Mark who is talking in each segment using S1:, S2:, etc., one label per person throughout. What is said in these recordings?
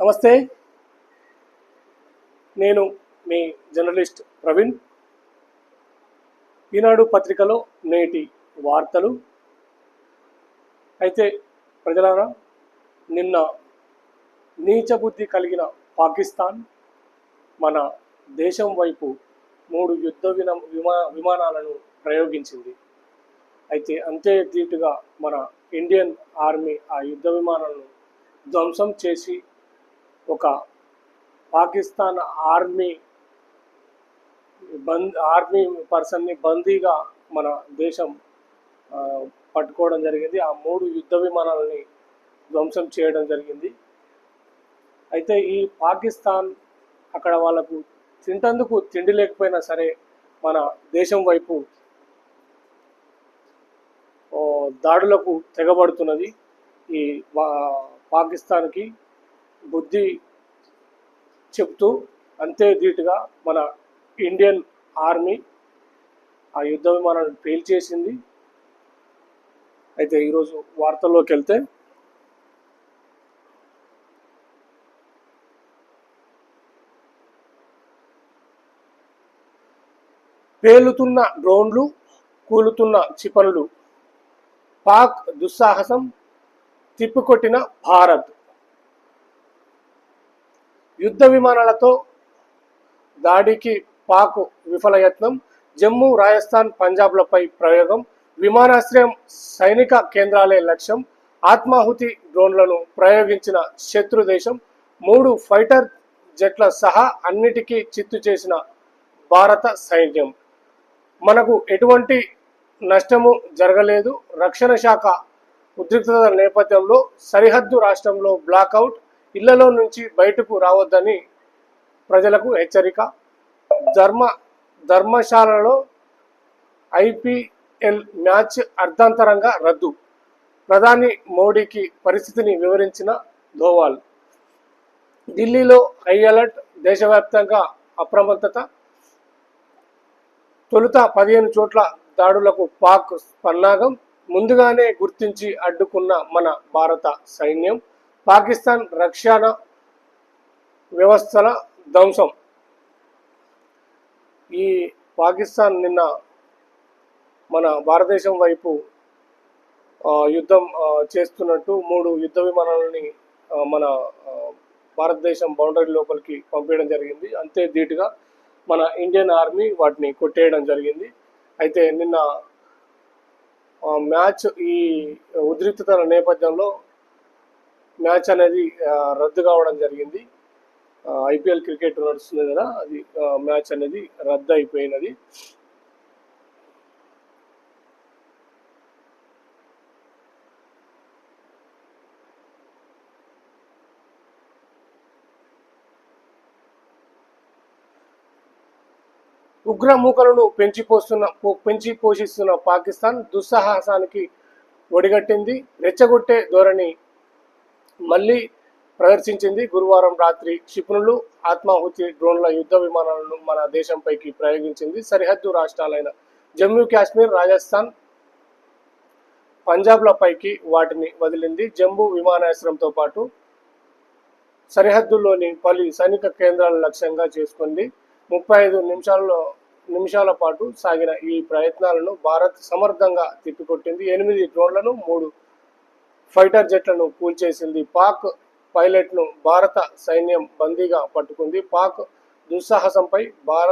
S1: నమస్తే. నేను మీ జర్నలిస్ట్ ప్రవీణ్. ఈనాడు పత్రికలో నేటి వార్తలు. అయితే ప్రజలారా నిన్న నీచబుద్ధి కలిగిన పాకిస్తాన్ మన దేశం వైపు మూడు యుద్ధ విమా విమానాలను ప్రయోగించింది. అయితే అంతే ధీటుగా మన ఇండియన్ ఆర్మీ ఆ యుద్ధ విమానాలను ధ్వంసం చేసి ఒక పాకిస్తాన్ ఆర్మీ బంద్ ఆర్మీ పర్సన్ని బందీగా మన దేశం పట్టుకోవడం జరిగింది. ఆ మూడు యుద్ధ విమానాలని ధ్వంసం చేయడం జరిగింది. అయితే ఈ పాకిస్తాన్ అక్కడ వాళ్ళకు తింటందుకు తిండి లేకపోయినా సరే మన దేశం వైపు దాడులకు తెగబడుతున్నది ఈ పాకిస్తాన్కి. బుద్ధి చెప్తూ అంతే ధీటుగా మన ఇండియన్ ఆర్మీ ఆ యుద్ధ విమానాన్ని పేల్చేసింది. అయితే ఈరోజు వార్తల్లోకి వెళ్తే పేలుతున్న డ్రోన్లు కూలుతున్న క్షిపణులు పాక్ దుస్సాహసం తిప్పికొట్టిన భారత్. యుద్ధ విమానాలతో దాడికి పాక్ విఫలయత్నం జమ్మూ రాజస్థాన్ పంజాబ్లపై ప్రయోగం విమానాశ్రయం సైనిక కేంద్రాలే లక్ష్యం ఆత్మాహుతి డ్రోన్లను ప్రయోగించిన శత్రు దేశం మూడు ఫైటర్ జెట్ల సహా అన్నిటికీ చిత్తు చేసిన భారత సైన్యం. మనకు ఎటువంటి నష్టము జరగలేదు. రక్షణ శాఖ ఉద్రిక్తత నేపథ్యంలో సరిహద్దు రాష్ట్రంలో బ్లాక్అవుట్ ఇళ్ళలో నుంచి బయటకు రావద్దని ప్రజలకు హెచ్చరిక. ధర్మ ధర్మశాలలో ఐపీఎల్ మ్యాచ్ అర్ధాంతరంగా రద్దు. ప్రధాని మోడీకి పరిస్థితిని వివరించిన ధోవాల్. ఢిల్లీలో హై అలర్ట్ దేశవ్యాప్తంగా అప్రమత్తత. తొలుత పదిహేను చోట్ల దాడులకు పాక్ పన్నాగం ముందుగానే గుర్తించి అడ్డుకున్న మన భారత సైన్యం. పాకిస్తాన్ రక్షణ వ్యవస్థల ధ్వంసం. ఈ పాకిస్తాన్ నిన్న మన భారతదేశం వైపు యుద్ధం చేస్తున్నట్టు మూడు యుద్ధ విమానాలని మన భారతదేశం బౌండరీ లోపలికి పంపేయడం జరిగింది. అంతే ధీటుగా మన ఇండియన్ ఆర్మీ వాటిని కొట్టేయడం జరిగింది. అయితే నిన్న మ్యాచ్ ఈ ఉద్రిక్తతల నేపథ్యంలో మ్యాచ్ అనేది రద్దు కావడం జరిగింది. ఐపీఎల్ క్రికెట్ నడుస్తుంది కదా అది మ్యాచ్ అనేది రద్దు అయిపోయినది. ఉగ్రమూకలను పెంచి పోస్తున్న పో- పెంచి పోషిస్తున్న పాకిస్తాన్ దుస్సాహసానికి ఒడిగట్టింది. రెచ్చగొట్టే ధోరణి మళ్ళీ ప్రదర్శించింది గురువారం రాత్రి క్షిపణులు ఆత్మాహుతి డ్రోన్ల యుద్ధ విమానాలను మన దేశంపైకి ప్రయోగించింది సరిహద్దు రాష్ట్రాలైన జమ్మూ కాశ్మీర్ రాజస్థాన్ పంజాబ్లపైకి వాటిని వదిలింది. జమ్మూ విమానాశ్రయంతో పాటు సరిహద్దులోని పలు సైనిక కేంద్రాలను లక్ష్యంగా చేసుకుంది. ముప్పై ఐదు నిమిషాల్లో నిమిషాల పాటు సాగిన ఈ ప్రయత్నాలను భారత్ సమర్థంగా తిప్పికొట్టింది. ఎనిమిది డ్రోన్లను మూడు ఫైటర్ జెట్లను కూల్చేసింది. పాక్ పైలట్ను భారత సైన్యం బందీగా పట్టుకుంది. పాక్ దుస్సాహసంపై భార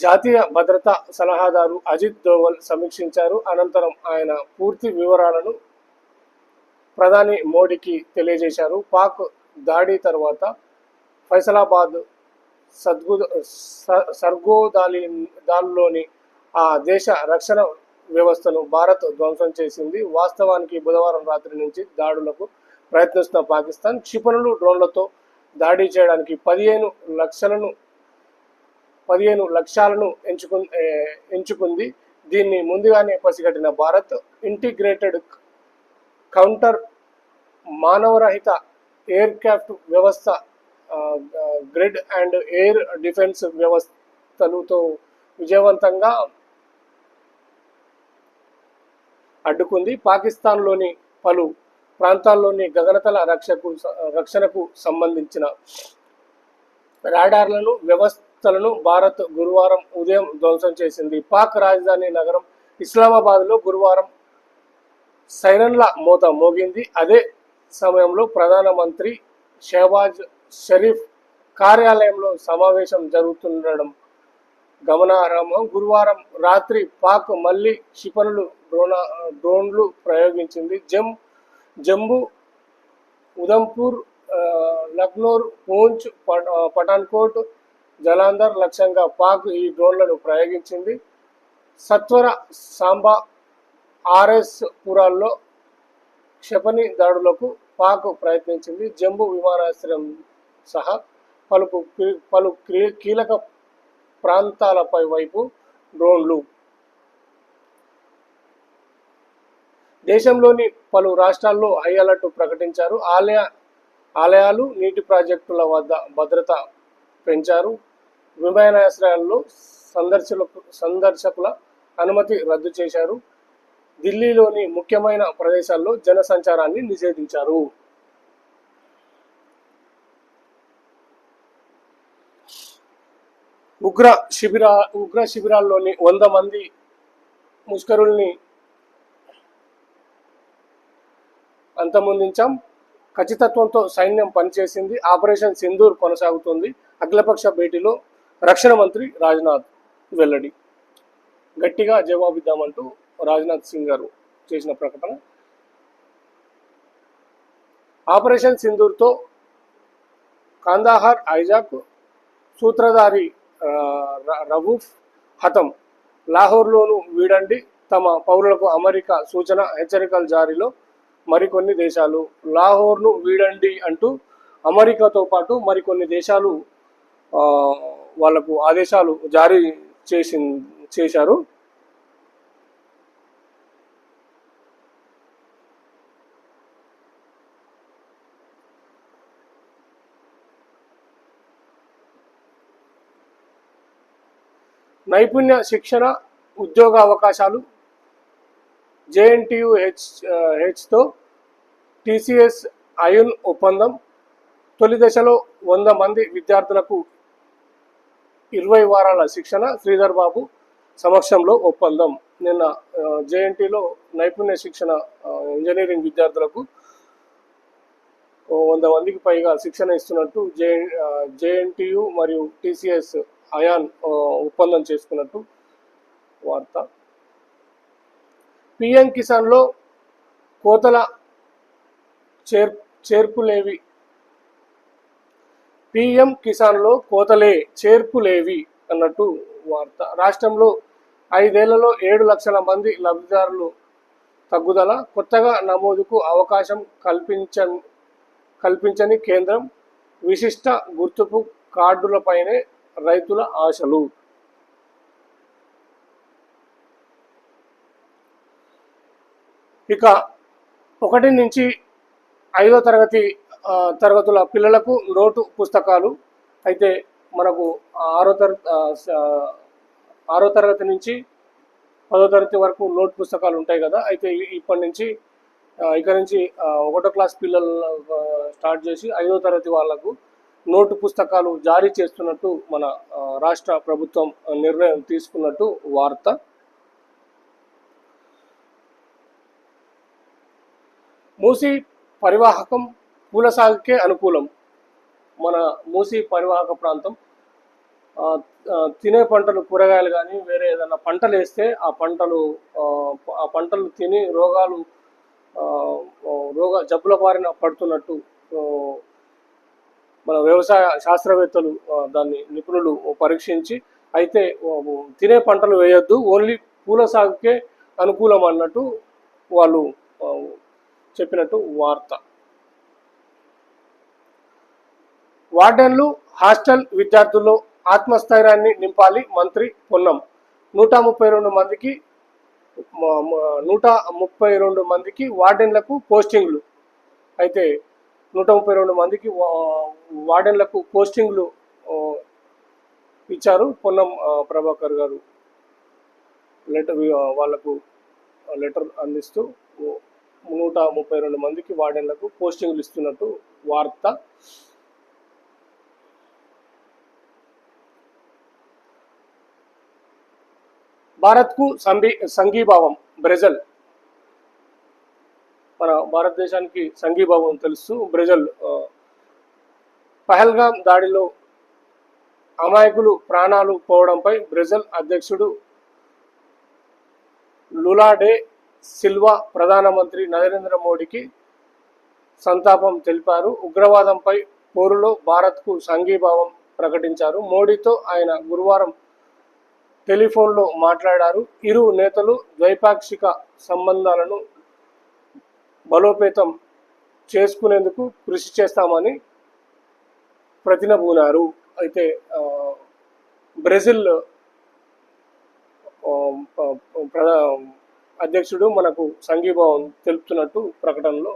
S1: జాతీయ భద్రతా సలహాదారు అజిత్ దోవల్ సమీక్షించారు. అనంతరం ఆయన పూర్తి వివరాలను ప్రధాని మోడీకి తెలియజేశారు. పాక్ దాడి తర్వాత ఫైసలాబాద్ సద్గు సర్గోదాలి దాల్లోని ఆ దేశ రక్షణ వ్యవస్థను భారత్ ధ్వంసం చేసింది. వాస్తవానికి బుధవారం రాత్రి నుంచి దాడులకు ప్రయత్నిస్తున్న పాకిస్తాన్ క్షిపణులు డ్రోన్లతో దాడి చేయడానికి పదిహేను లక్షలను పదిహేను లక్ష్యాలను ఎంచుకు ఎంచుకుంది. దీన్ని ముందుగానే పసిగట్టిన భారత్ ఇంటిగ్రేటెడ్ కౌంటర్ మానవరహిత ఎయిర్ క్రాఫ్ట్ వ్యవస్థ గ్రిడ్ అండ్ ఎయిర్ డిఫెన్స్ వ్యవస్థలతో విజయవంతంగా అడ్డుకుంది. పాకిస్తాన్లోని పలు ప్రాంతాల్లోని గగనతల రక్షకు రక్షణకు సంబంధించిన రాడార్లను వ్యవస్థలను భారత్ గురువారం ఉదయం ధ్వంసం చేసింది. పాక్ రాజధాని నగరం ఇస్లామాబాద్లో గురువారం సైరన్ల మోత మోగింది. అదే సమయంలో ప్రధానమంత్రి షహబాజ్ షరీఫ్ కార్యాలయంలో సమావేశం జరుగుతుండడం గమనార్హం గురువారం రాత్రి పాక్ మళ్ళీ క్షిపణులు డ్రోన డ్రోన్లు ప్రయోగించింది. జమ్ జంబు ఉదంపూర్ లక్నోర్ పూంచ్ పఠాన్కోట్ జలాంధర్ లక్ష్యంగా పాక్ ఈ డ్రోన్లను ప్రయోగించింది. సత్వర సాంబా ఆర్ఎస్ పురాల్లో క్షిపణి దాడులకు పాక్ ప్రయత్నించింది. జంబు విమానాశ్రయం సహా పలు పలు కీలక ప్రాంతాలపై వైపు డ్రోన్లు. దేశంలోని పలు రాష్ట్రాల్లో హై అలర్ట్ ప్రకటించారు. ఆలయ ఆలయాలు నీటి ప్రాజెక్టుల వద్ద భద్రత పెంచారు. విమానాశ్రయాల్లో సందర్శకులకు సందర్శకుల అనుమతి రద్దు చేశారు. ఢిల్లీలోని ముఖ్యమైన ప్రదేశాల్లో జన సంచారాన్ని నిషేధించారు. ఉగ్ర శిబిరా ఉగ్ర శిబిరాల్లోని వంద మంది ముష్కరుల్ని అంతమొందించాం. ఖచ్చితత్వంతో సైన్యం పనిచేసింది. ఆపరేషన్ సింధూర్ కొనసాగుతుంది. అఖిలపక్ష భేటీలో రక్షణ మంత్రి రాజ్నాథ్ వెల్లడి. గట్టిగా జవాబిద్దామంటూ రాజ్నాథ్ సింగ్ గారు చేసిన ప్రకటన. ఆపరేషన్ సింధూర్తో కాందాహార్ ఐజాక్ సూత్రధారి రవూఫ్ హతం. లాహోర్లోను వీడండి. తమ పౌరులకు అమెరికా సూచన హెచ్చరికల జారీలో మరికొన్ని దేశాలు. లాహోర్ను వీడండి అంటూ అమెరికాతో పాటు మరికొన్ని దేశాలు వాళ్ళకు ఆదేశాలు జారీ చేసి చేశారు. నైపుణ్య శిక్షణ ఉద్యోగ అవకాశాలు జేఎన్టీయు హెచ్ హెచ్తో టీసీఎస్ అయున్ ఒప్పందం తొలి దశలో వంద మంది విద్యార్థులకు ఇరవై వారాల శిక్షణ శ్రీధర్ బాబు సమక్షంలో ఒప్పందం. నిన్న జేఎన్టీలో నైపుణ్య శిక్షణ ఇంజనీరింగ్ విద్యార్థులకు వంద మందికి పైగా శిక్షణ ఇస్తున్నట్టు జే జేఎన్టీయు మరియు టీసీఎస్ అయాన్ ఒప్పందం చేసుకున్నట్టు వార్త. పిఎం కిసాన్లో కోతల చేర్ చేర్పులేవి. పిఎం కిసాన్లో కోతలే చేర్పులేవి అన్నట్టు వార్త. రాష్ట్రంలో ఐదేళ్ళలో ఏడు లక్షల మంది లబ్ధిదారులు తగ్గుదల కొత్తగా నమోదుకు అవకాశం కల్పించ కల్పించని కేంద్రం విశిష్ట గుర్తింపు కార్డులపైనే రైతుల ఆశలు. ఇక ఒకటి నుంచి ఐదో తరగతి తరగతుల పిల్లలకు నోటు పుస్తకాలు. అయితే మనకు ఆరో తరగతి ఆరో తరగతి నుంచి పదో తరగతి వరకు నోట్ పుస్తకాలు ఉంటాయి కదా. అయితే ఇప్పటి నుంచి ఇక్కడ నుంచి ఒకటో క్లాస్ పిల్లలు స్టార్ట్ చేసి ఐదో తరగతి వాళ్ళకు నోటు పుస్తకాలు జారీ చేస్తున్నట్టు మన రాష్ట్ర ప్రభుత్వం నిర్ణయం తీసుకున్నట్టు వార్త. మూసి పరివాహకం పూల సాగుకే అనుకూలం. మన మూసి పరివాహక ప్రాంతం తినే పంటలు కూరగాయలు కానీ వేరే ఏదైనా పంటలు వేస్తే ఆ పంటలు ఆ, పంటలు తిని రోగాలు రోగ జబ్బుల బారిన పడుతున్నట్టు మన వ్యవసాయ శాస్త్రవేత్తలు దాన్ని నిపుణులు పరీక్షించి అయితే తినే పంటలు వేయొద్దు ఓన్లీ పూల సాగుకే అనుకూలం అన్నట్టు వాళ్ళు చెప్పినట్టు వార్త. వార్డెన్లు హాస్టల్ విద్యార్థుల్లో ఆత్మస్థైర్యాన్ని నింపాలి మంత్రి పొన్నం. నూట ముప్పై రెండు మందికి నూట ముప్పై రెండు మందికి వార్డెన్లకు పోస్టింగ్లు. అయితే నూట ముప్పై రెండు మందికి వార్డెన్లకు పోస్టింగ్లు ఇచ్చారు పొన్నం ప్రభాకర్ గారు. లెటర్ వాళ్ళకు లెటర్ అందిస్తూ నూట ముప్పై రెండు మందికి వార్డెన్లకు పోస్టింగ్లు ఇస్తున్నట్టు వార్త. భారత్కు సంబీ సంఘీభావం బ్రెజల్. మన భారతదేశానికి సంఘీభావం తెలుస్తూ బ్రెజల్ పహల్గాం దాడిలో అమాయకులు ప్రాణాలు పోవడంపై బ్రెజిల్ అధ్యక్షుడు లులాడే సిల్వా ప్రధానమంత్రి నరేంద్ర మోడీకి సంతాపం తెలిపారు. ఉగ్రవాదంపై పోరులో భారత్కు సంఘీభావం ప్రకటించారు. మోడీతో ఆయన గురువారం టెలిఫోన్లో మాట్లాడారు. ఇరు నేతలు ద్వైపాక్షిక సంబంధాలను బలోపేతం చేసుకునేందుకు కృషి చేస్తామని ప్రతినబూనారు అయితే బ్రెజిల్ ప్రధా అధ్యక్షుడు మనకు సంఘీభావం తెలుపుతున్నట్టు ప్రకటనలో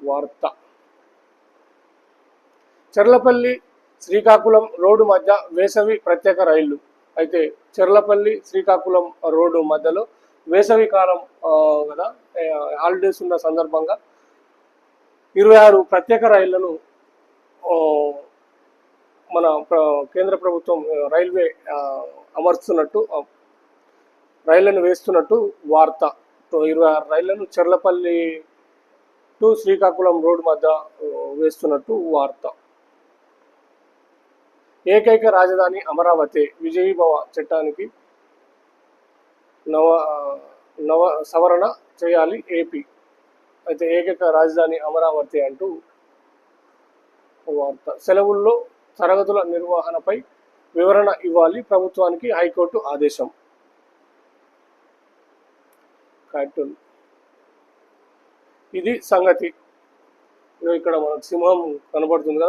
S1: వార్త. చెర్లపల్లి శ్రీకాకుళం రోడ్డు మధ్య వేసవి ప్రత్యేక రైళ్ళు. అయితే చెర్లపల్లి శ్రీకాకుళం రోడ్డు మధ్యలో వేసవి కాలం కదా హాలిడేస్ ఉన్న సందర్భంగా ఇరవై ఆరు ప్రత్యేక రైళ్ళను మన కేంద్ర ప్రభుత్వం రైల్వే అమర్చున్నట్టు రైళ్ళను వేస్తున్నట్టు వార్త. ఇరవై ఆరు రైళ్ళను చెర్లపల్లి టు శ్రీకాకుళం రోడ్డు మధ్య వేస్తున్నట్టు వార్త. ఏకైక రాజధాని అమరావతి విజయీభవ చట్టానికి నవ నవ సవరణ చేయాలి ఏపీ. అయితే ఏకైక రాజధాని అమరావతి అంటూ వార్త. సెలవుల్లో తరగతుల నిర్వహణపై వివరణ ఇవ్వాలి ప్రభుత్వానికి హైకోర్టు ఆదేశం. కార్టూన్ ఇది సంగతి. ఇక్కడ మనకు సింహం కనబడుతుంది కదా.